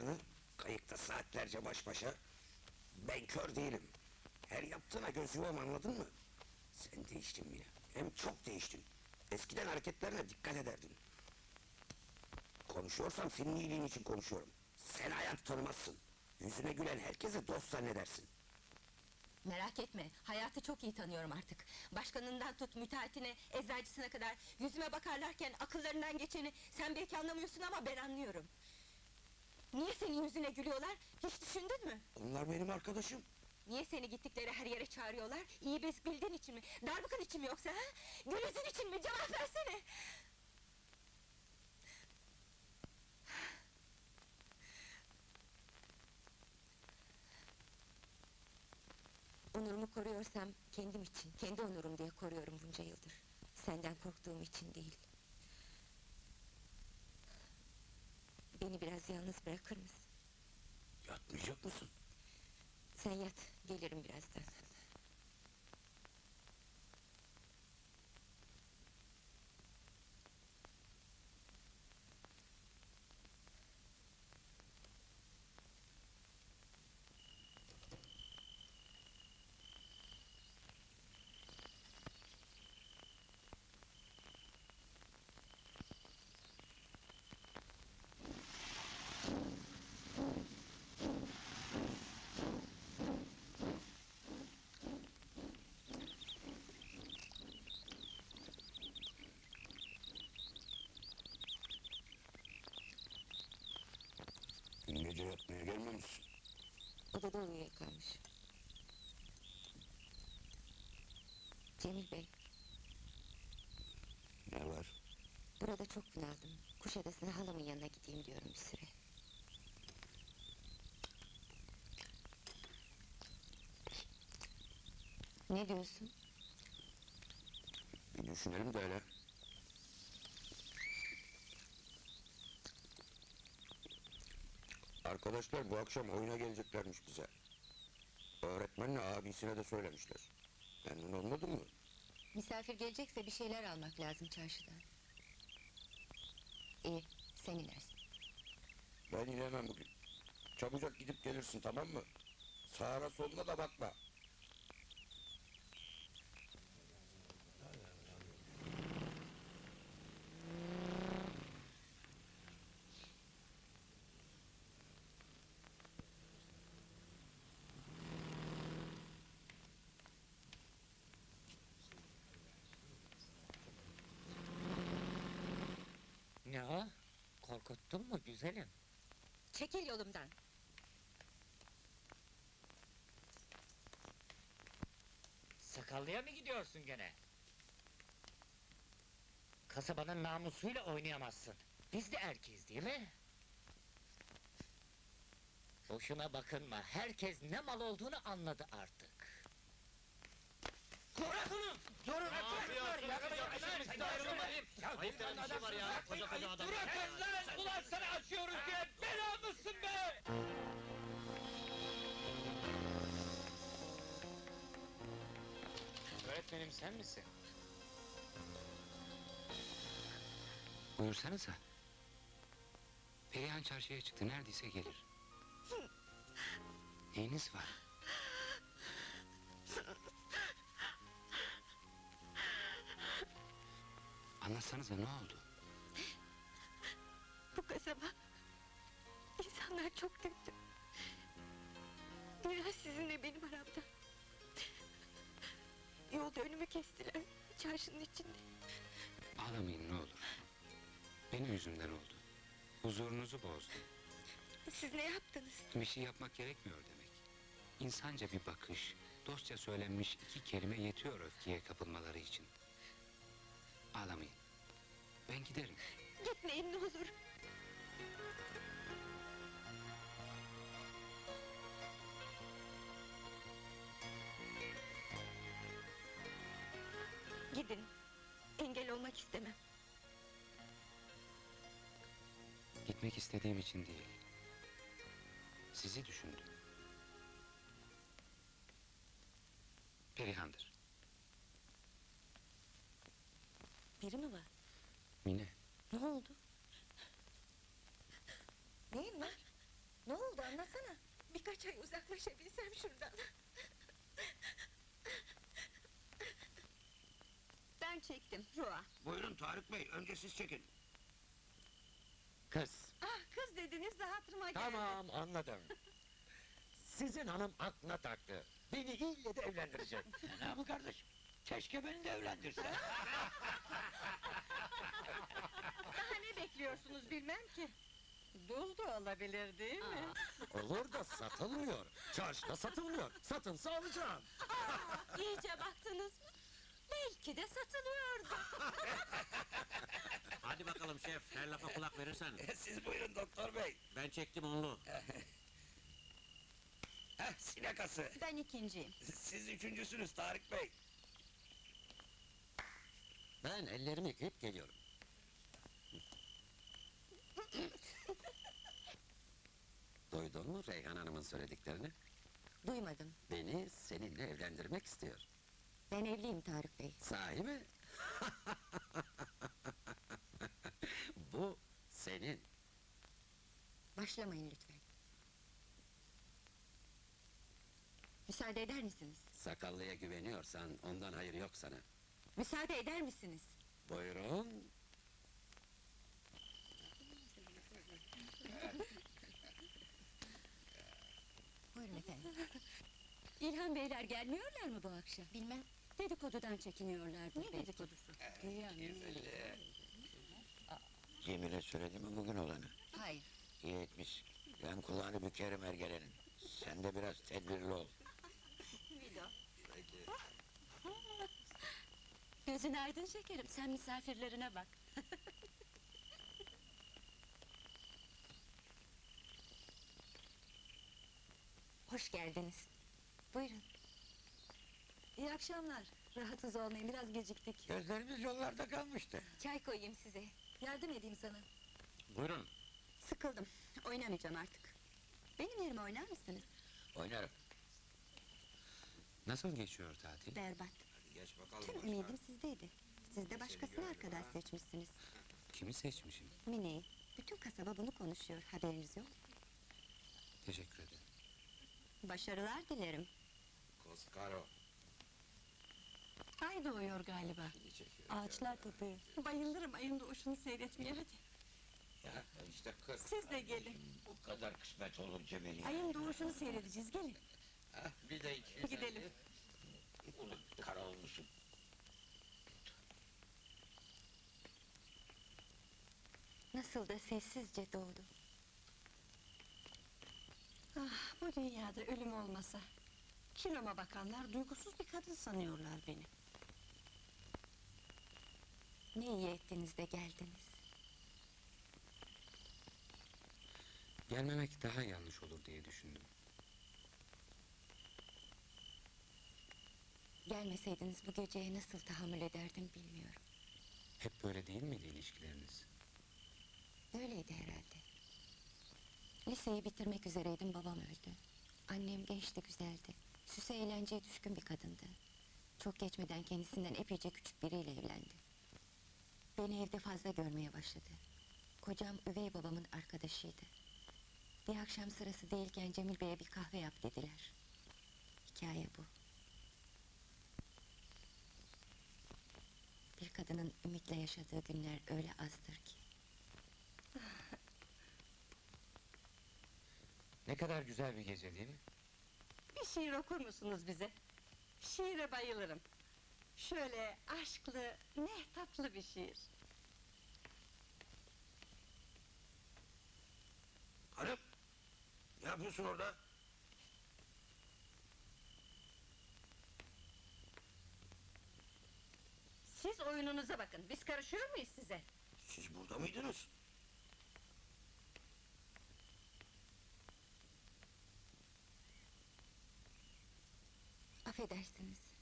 yaptıklarını, kayıkta saatlerce baş başa. Ben kör değilim. Her yaptığına göz yumam anladın mı? Sen değiştin Mine. Hem çok değiştin. Eskiden hareketlerine dikkat ederdin. Konuşuyorsam senin iyiliğin için konuşuyorum. Sen hayat tanımazsın. Yüzüne gülen herkese dost zannedersin. Merak etme, hayatı çok iyi tanıyorum artık. Başkanından tut müteahhitine, eczacısına kadar yüzüme bakarlarken akıllarından geçeni sen belki anlamıyorsun ama ben anlıyorum. Niye senin yüzüne gülüyorlar? Hiç düşündün mü? Onlar benim arkadaşım. Niye seni gittikleri her yere çağırıyorlar? İyi biz bildiğin için mi? Darbukan için mi yoksa ha? Gülüzün için mi? Cevap versene! Onurumu koruyorsam kendim için, kendi onurum diye koruyorum bunca yıldır. Senden korktuğum için değil. Beni biraz yalnız bırakır mısın? Yatmayacak mısın? Sen yat, gelirim birazdan. Dün gece yatmaya gelmemişsin. Odada uyuyakalmış. Cemil Bey, Ne var? burada çok bunaldım. Kuşadası'na halamın yanına gideyim diyorum bir süre. Ne diyorsun? Bir düşünelim de hele. Arkadaşlar bu akşam oyuna geleceklermiş bize. Öğretmenle abisine de söylemişler. Memnun olmadın mı? Misafir gelecekse bir şeyler almak lazım çarşıdan. İyi, sen inersin. Ben inemem bugün. Çabucak gidip gelirsin tamam mı? Sağına soluna da bakma. Ne o? Korkuttun mu güzelim? Çekil yolumdan. Sakallıya mı gidiyorsun gene? Kasabanın namusuyla oynayamazsın. Biz de erkeğiz değil mi? Boşuna bakınma, herkes ne mal olduğunu anladı artık. Bırak onu! Durun! Ne yapıyorsunuz? ayrılmayın! Ayıp denen bir şey var ya, koca koca adam. Bırakın lan! Ulan sana açıyoruz diye bela mısın be? Öğretmenim sen misin? Buyursanıza. Perihan çarşıya çıktı, neredeyse gelir. Neyiniz var? Anlatsanıza ne oldu? Bu kasaba... ...insanlar çok kötü. Biraz sizinle benim aramda. Yolda önümü kestiler, çarşının içinde. Ağlamayın ne olur. Benim yüzümden oldu. Huzurunuzu bozdum. Siz ne yaptınız? Bir şey yapmak gerekmiyor demek. İnsanca bir bakış, dostça söylenmiş iki kelime yetiyor öfkeye kapılmaları için. Ağlamayın. Ben giderim. Gitmeyin ne olur. Gidin. Engel olmak istemem. Gitmek istediğim için değil. Sizi düşündüm. Perihan'dır. Biri mi var? Mine. Ne oldu? Neyin var? birkaç ay uzaklaşabilsem şuradan. Ben çektim, Rua. Buyurun Tarık Bey, önce siz çekin. Kız. Ah, kız dediniz de hatırıma geldi. Tamam anladım. Sizin hanım aklına taktı. Beni ille de evlendirecek. Ne bu kardeş? Keşke beni de evlendirse. Daha ne bekliyorsunuz bilmem ki. Dul da olabilir değil mi? Olur da satılmıyor. Çarşıda satılmıyor. Satılsa alacağım. İyice baktınız mı? Belki de satılıyordu. Hadi bakalım şef, her lafa kulak verirsen. siz buyurun doktor bey. Ben çektim onlu. Heh, sinekası. Ben ikinciyim. Siz üçüncüsünüz Tarık Bey. Ben ellerimi yıkayıp geliyorum. Duydun mu Reyhan Hanım'ın söylediklerini? Duymadım. Beni seninle evlendirmek istiyor. Ben evliyim Tarık Bey. Sahi mi? Bu senin. Başlamayın lütfen. Müsaade eder misiniz? Sakallıya güveniyorsan ondan hayır yok sana. Müsaade eder misiniz? Buyurun. Buyurun efendim. İlhan Beyler gelmiyorlar mı bu akşam? Bilmem. Dedikodudan çekiniyorlardır Ne dedikodusu? Cemile söyledi mi bugün olanı? Hayır. İyi etmiş. Ben kulağını bükerim ergelenin. Sen de biraz tedbirli ol. Gözün aydın şekerim. Sen misafirlerine bak. Hoş geldiniz. Buyurun. İyi akşamlar. Rahatsız olmayın biraz geciktik. Gözlerimiz yollarda kalmıştı. Çay koyayım size. Yardım edeyim sana. Buyurun. Sıkıldım. Oynamayacağım artık. Benim yerime oynar mısınız? Oynarım. Nasıl geçiyor tatil? Berbat. Geç bakalım. Tüm ümidim sizdeydi. Siz de başkasını arkadaş seçmişsiniz. Kimi seçmişim? Mine'yi. Bütün kasaba bunu konuşuyor. Haberiniz yok. Teşekkür ederim. Başarılar dilerim. Koskaro. Ay doğuyor galiba. Ağaçlar kopuyor. Bayılırım ayın doğuşunu seyretmeye hadi. Ya işte kız. Siz de gelin. Bu kadar kısmet olur Cemile. Ayın doğuşunu seyredeceğiz gelin. Ha, bir de iki. Nasıl da sessizce doğdu. Ah bu dünyada ölüm olmasa. Kiloma bakanlar duygusuz bir kadın sanıyorlar beni. Ne iyi ettiniz de geldiniz. Gelmemek daha yanlış olur diye düşündüm. Gelmeseydiniz bu geceye nasıl tahammül ederdim bilmiyorum. Hep böyle değil miydi ilişkileriniz? Öyleydi herhalde. Liseyi bitirmek üzereydim babam öldü. Annem gençti güzeldi. Süse eğlenceye düşkün bir kadındı. Çok geçmeden kendisinden epeyce küçük biriyle evlendi. Beni evde fazla görmeye başladı. Kocam üvey babamın arkadaşıydı. Bir akşam sırası değilken Cemil Bey'e bir kahve yap dediler. Hikaye bu. Bir kadının ümitle yaşadığı günler öyle azdır ki. Ne kadar güzel bir gece değil mi? Bir şiir okur musunuz bize? Şiire bayılırım. Şöyle aşklı, ne tatlı bir şiir. Hanım. Ne yapıyorsun orada? Siz oyununuza bakın, biz karışıyor muyuz size? Siz burada mıydınız? Affedersiniz.